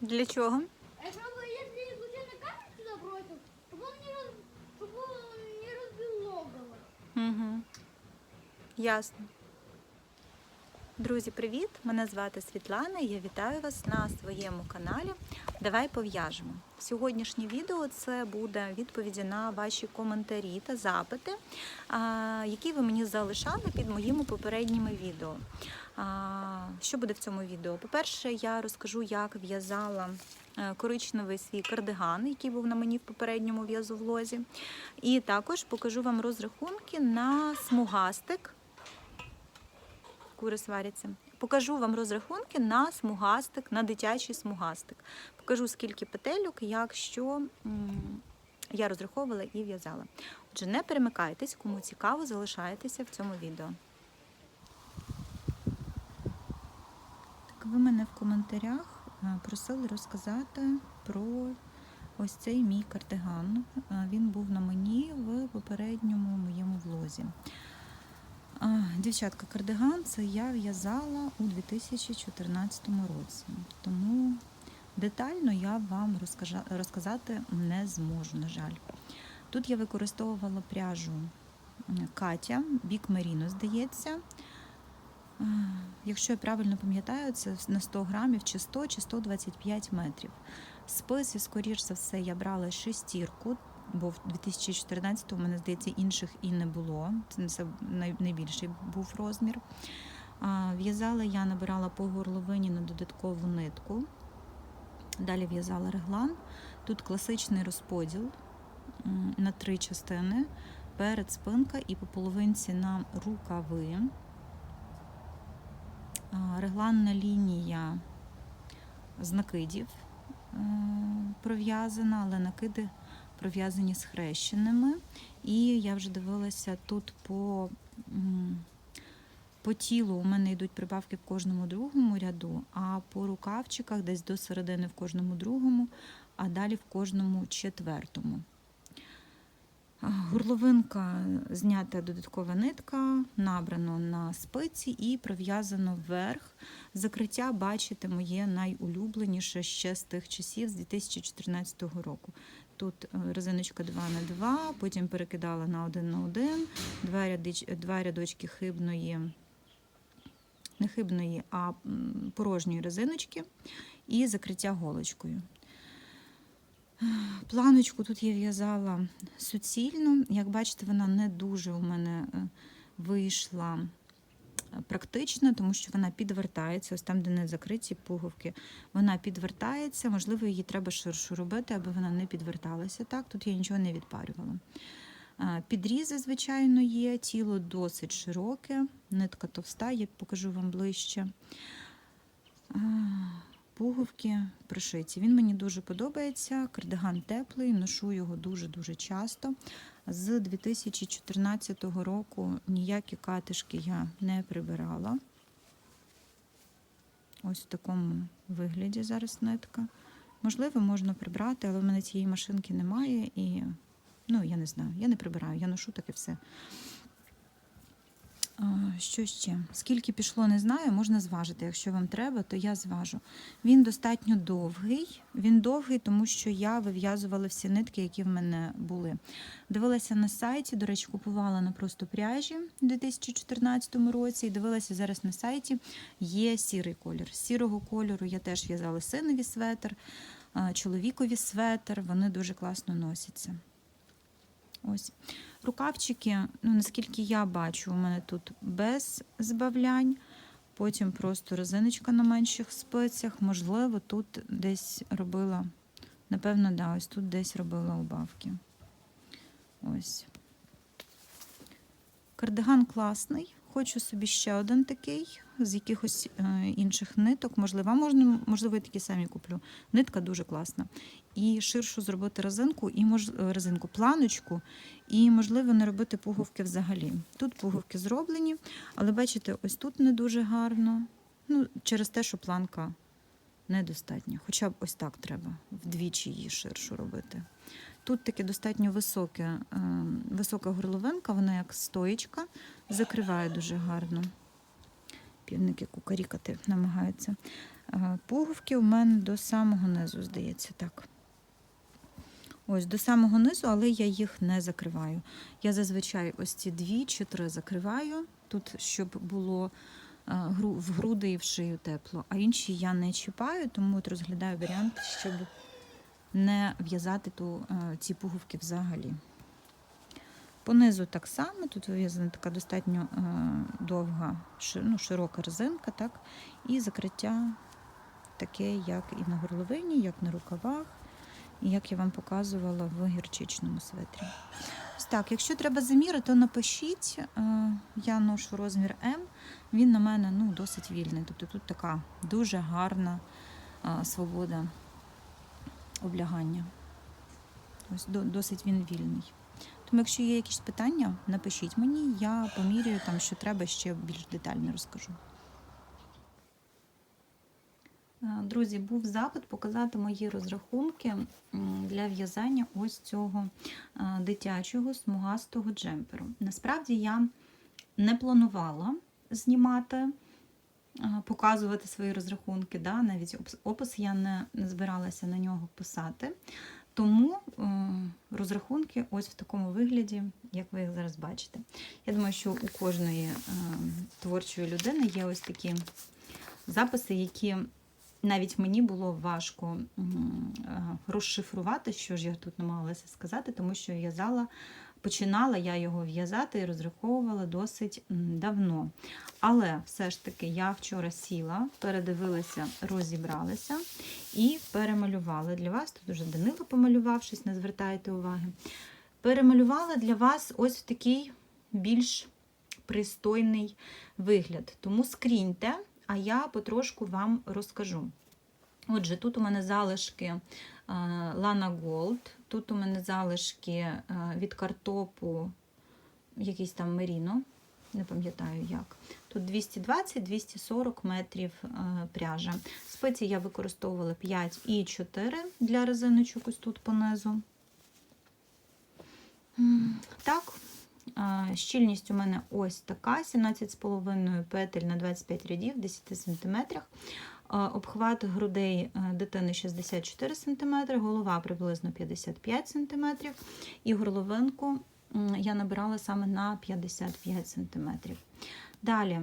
Для чого? А чтобы, если случайно камень сюда бросил, чтобы он не, раз, чтобы он не разбил логово. Угу. Ясно. Друзі, привіт! Мене звати Світлана і я вітаю вас на своєму каналі. Давай пов'яжемо. Сьогоднішнє відео це буде відповіді на ваші коментарі та запити, які ви мені залишали під моїми попередніми відео. Що буде в цьому відео? По-перше, я розкажу, як в'язала е, коричневий свій кардиган, який був на мені в попередньому в'язовлозі. І також покажу вам розрахунки на смугастик. Кури сваряться. Покажу вам розрахунки на смугастик, на дитячий смугастик. Покажу, скільки петельок, як що я розраховувала і в'язала. Отже, не перемикайтесь, кому цікаво, залишайтеся в цьому відео. Так, ви мене в коментарях е, просили розказати про ось цей мій кардиган. Е, Він був на мені в попередньому моєму влозі. Дівчатка, кардиган це я в'язала у 2014 році. Тому детально я вам розказати не зможу, на жаль. Тут я використовувала пряжу Катя, бік Меріно, здається. Якщо я правильно пам'ятаю, це на 100 грамів чи 100, чи 125 метрів. Списи, скоріш за все, я брала шестірку, бо в 2014 у мене, здається, інших і не було. Це це найбільший був розмір. В'язала я, набирала по горловині на додаткову нитку. Далі в'язала реглан. Тут класичний розподіл на три частини. Перед спинка і по половинці на рукави. Регланна лінія з накидів е, пров'язана, але накиди пров'язані з хрещеними. І я вже дивилася тут по, по тілу у мене йдуть прибавки в кожному другому ряду, а по рукавчиках десь до середини в кожному другому, а далі в кожному четвертому. Горловинка знята додаткова нитка, набрано на спиці і пров'язано вверх. Закриття, бачите, моє найулюбленіше ще з тих часів, з 2014 року. Тут е, резиночка 2 на 2, потім перекидала на 1 на 1, два, рядич, два рядочки хибної, не хибної, а порожньої резиночки і закриття голочкою. Планочку тут я в'язала суцільно. Як бачите, вона не дуже у мене е, вийшла практично, тому що вона підвертається. Ось там, де не закриті пуговки, вона підвертається. Можливо, її треба ширшу робити, аби вона не підверталася. Так, тут я нічого не відпарювала. Підрізи, звичайно, є, тіло досить широке, нитка товста, я покажу вам ближче. Пуговки пришиті. Він мені дуже подобається. Кардиган теплий, ношу його дуже-дуже часто. З 2014 року ніякі катишки я не прибирала. Ось в такому вигляді зараз нитка. Можливо, можна прибрати, але в мене цієї машинки немає і ну, я не знаю, я не прибираю, я ношу так і все. Що ще? Скільки пішло, не знаю, можна зважити. Якщо вам треба, то я зважу. Він достатньо довгий. Він довгий, тому що я вив'язувала всі нитки, які в мене були. Дивилася на сайті, до речі, купувала на просто пряжі у 2014 році. І дивилася зараз на сайті. Є сірий колір. Сірого кольору я теж в'язала синові светр, чоловікові светр. Вони дуже класно носяться. Ось. Рукавчики, ну, наскільки я бачу, у мене тут без збавлянь, потім просто резиночка на менших спицях. Можливо, тут десь робила, напевно, да, ось тут десь робила убавки. Ось. Кардиган класний. Хочу собі ще один такий, з якихось е, інших ниток. Можливо, можна, можливо, і такі самі куплю. Нитка дуже класна. І ширшу зробити резинку, і мож... е, резинку, планочку, і, можливо, не робити пуговки взагалі. Тут пуговки зроблені, але бачите, ось тут не дуже гарно. Ну, через те, що планка недостатня. Хоча б ось так треба, вдвічі її ширшу робити. Тут таке достатньо високе, е, висока горловинка, вона як стоєчка, закриває дуже гарно. Півники кукарікати намагаються. Е, Пуговки у мене до самого низу, здається, так. Ось до самого низу, але я їх не закриваю. Я зазвичай ось ці дві чи три закриваю, тут, щоб було е, в груди і в шию тепло, а інші я не чіпаю, тому от розглядаю варіант, щоб не в'язати е, ці пуговки взагалі. Понизу так само, тут вив'язана така достатньо е, довга, ну, широка резинка, так, і закриття таке, як і на горловині, як на рукавах, як я вам показувала в гірчичному светрі. Ось так, якщо треба заміри, то напишіть. Е, Я ношу розмір М, він на мене ну, досить вільний. Тобто тут така дуже гарна е, свобода облягання. Ось досить він вільний. Тому, якщо є якісь питання, напишіть мені, я поміряю там, що треба, ще більш детально розкажу. Друзі, був запит показати мої розрахунки для в'язання ось цього е, дитячого смугастого джемперу. Насправді я не планувала знімати, е, показувати свої розрахунки, да? навіть опис- я не, збиралася на нього писати. Тому е, розрахунки ось в такому вигляді, як ви їх зараз бачите. Я думаю, що у кожної творчої людини є ось такі записи, які навіть мені було важко е, розшифрувати, що ж я тут намагалася сказати, тому що в'язала, починала я його в'язати і розраховувала досить давно. Але все ж таки я вчора сіла, передивилася, розібралася і перемалювала для вас. Тут уже Данило помалював щось, не звертайте уваги. Перемалювала для вас ось в такий більш пристойний вигляд. Тому скріньте, а я потрошку вам розкажу. Отже, тут у мене залишки е, Lana Gold, тут у мене залишки е, від картопу, якийсь там меріно, не пам'ятаю як. Тут 220-240 метрів е, пряжа. Спиці я використовувала 5 і 4 для резиночок ось тут понизу. Так, е, щільність у мене ось така: 17,5 петель на 25 рядів, 10 см. Обхват грудей е, дитини 64 см, голова приблизно 55 см, і горловинку я набирала саме на 55 см. Далі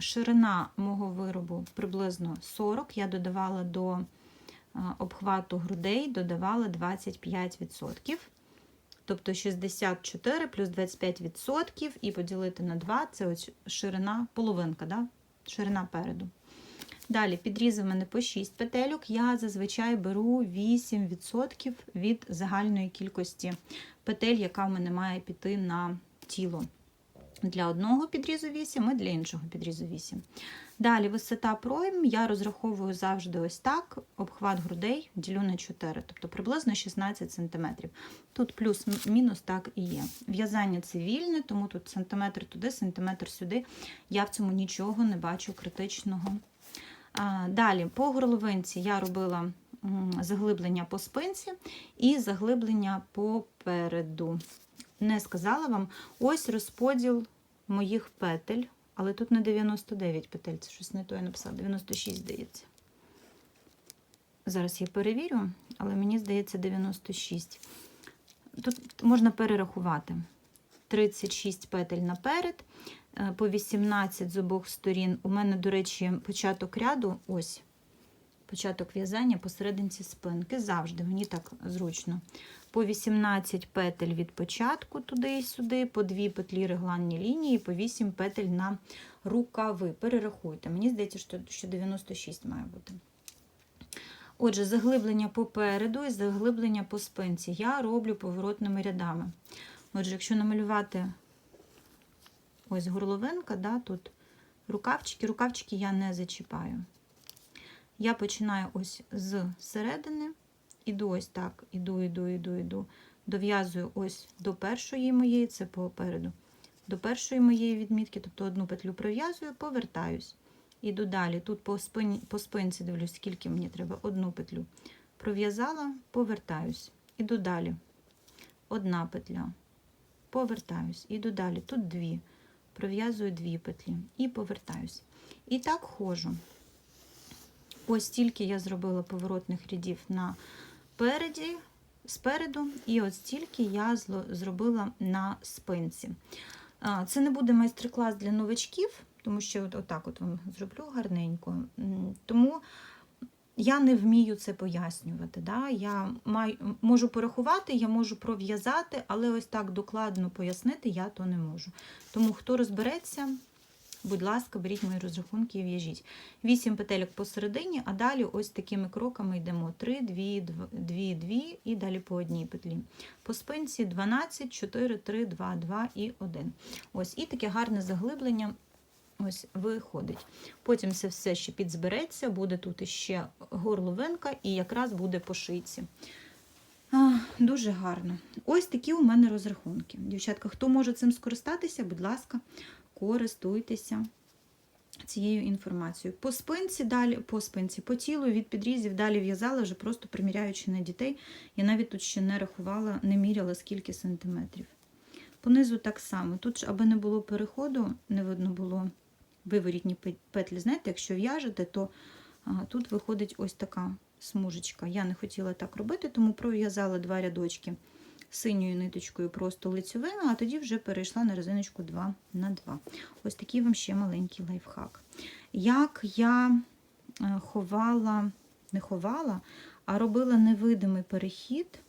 ширина мого виробу приблизно 40. Я додавала до е, обхвату грудей, додавала 25%. Тобто 64 плюс 25% і поділити на 2 це ось ширина, половинка, да? ширина переду. Далі підрізи в мене по 6 петельок. Я зазвичай беру 8% від загальної кількості петель, яка в мене має піти на тіло. Для одного підрізу 8 і для іншого підрізу 8. Далі висота пройм я розраховую завжди ось так: обхват грудей ділю на 4, тобто приблизно 16 см. Тут плюс-мінус так і є. В'язання цивільне, тому тут сантиметр туди, сантиметр сюди. Я в цьому нічого не бачу критичного. Далі, по горловинці я робила заглиблення по спинці і заглиблення попереду. Не сказала вам, ось розподіл моїх петель, але тут не 99 петель, це щось не то я написала, 96, здається. Зараз я перевірю, але мені здається 96. Тут можна перерахувати. 36 петель наперед, е, по 18 з обох сторін. У мене, до речі, початок ряду, ось початок в'язання посерединці спинки. Завжди, мені так зручно. По 18 петель від початку туди і сюди, по 2 петлі регланні лінії, по 8 петель на рукави. Перерахуйте. Мені здається, що- що 96 має бути. Отже, заглиблення попереду і заглиблення по спинці я роблю поворотними рядами. Отже, якщо намалювати ось горловинка, да, тут рукавчики, рукавчики я не зачіпаю. Я починаю ось з середини, іду ось так, іду, іду, іду, іду. Дов'язую ось до першої моєї, це попереду, до першої моєї відмітки, тобто одну петлю пров'язую, повертаюсь. Іду далі. Тут по, спині, по спинці дивлюсь, скільки мені треба. Одну петлю. Пров'язала, повертаюсь. Іду далі. Одна петля. Повертаюсь. Іду далі. Тут дві. Пров'язую дві петлі і повертаюсь. І так ходжу. Ось стільки я зробила поворотних рядів на переді, спереду, і ось стільки я зробила на спинці. Це не буде майстер-клас для новачків, тому що отак от вам зроблю гарненько. Тому я не вмію це пояснювати. Да? Я маю, можу порахувати, я можу пров'язати, але ось так докладно пояснити я то не можу. Тому хто розбереться, будь ласка, беріть мої розрахунки і в'яжіть. 8 петельок посередині, а далі ось такими кроками йдемо: 3, 2, 2, 2 і далі по одній петлі. По спинці 12, 4, 3, 2, 2 і 1. Ось і таке гарне заглиблення. Ось виходить. Потім це все ще підзбереться, буде тут іще горловинка і якраз буде по шийці. А, дуже гарно. Ось такі у мене розрахунки. Дівчатка, хто може цим скористатися, будь ласка, користуйтеся цією інформацією. По спинці далі, по спинці, по тілу від підрізів далі в'язала, вже просто приміряючи на дітей. Я навіть тут ще не рахувала, не міряла скільки сантиметрів. Понизу так само. Тут, аби не було переходу, не видно було виворітні петлі. Знаєте, якщо в'яжете, то тут виходить ось така смужечка. Я не хотіла так робити, тому пров'язала два рядочки синьою ниточкою просто лицьовими, а тоді вже перейшла на резиночку 2 на 2. Ось такий вам ще маленький лайфхак. Як я е, ховала, не ховала, а робила невидимий перехід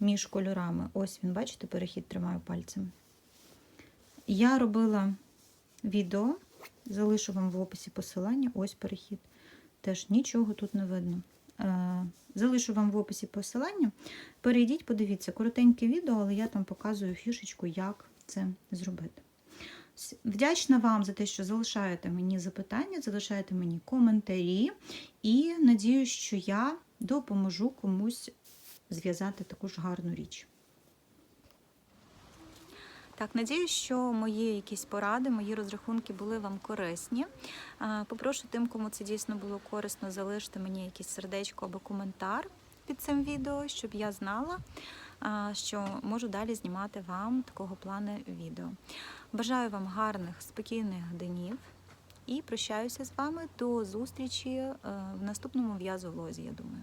між кольорами. Ось він, бачите, перехід тримаю пальцем. Я робила відео, залишу вам в описі посилання, ось перехід. Теж нічого тут не видно. Е, Залишу вам в описі посилання. Перейдіть, подивіться, коротеньке відео, але я там показую фішечку, як це зробити. Вдячна вам за те, що залишаєте мені запитання, залишаєте мені коментарі, і надію, що я допоможу комусь зв'язати таку ж гарну річ. Так, надію, що мої якісь поради, мої розрахунки були вам корисні. Попрошу тим, кому це дійсно було корисно, залишити мені якесь сердечко або коментар під цим відео, щоб я знала, що можу далі знімати вам такого плану відео. Бажаю вам гарних, спокійних днів і прощаюся з вами до зустрічі е, в наступному в'язу влозі, я думаю.